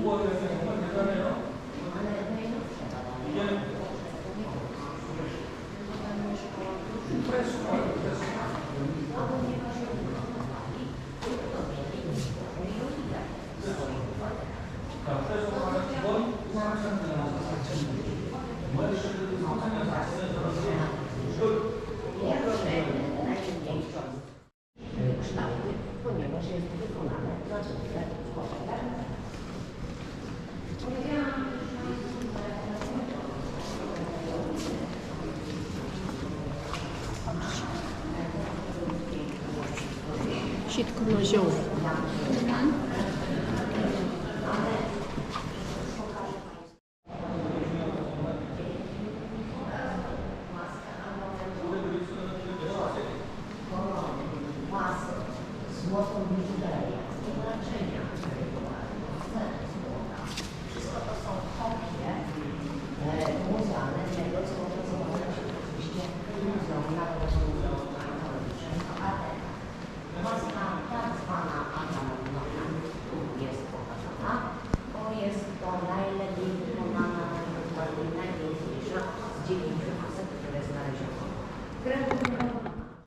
5번이라서 정말 대단해요. 이게 프레스가 자, 프레스가 하나 기본, 상상이 하나 4,000원. 머리수들이 상상이 하나 4,000원. 이걸 kształty, ponieważ jest wykonane na tle gospodarki. чітко ножом. Масло, масло, масло, масло, масло, масло, Thank you.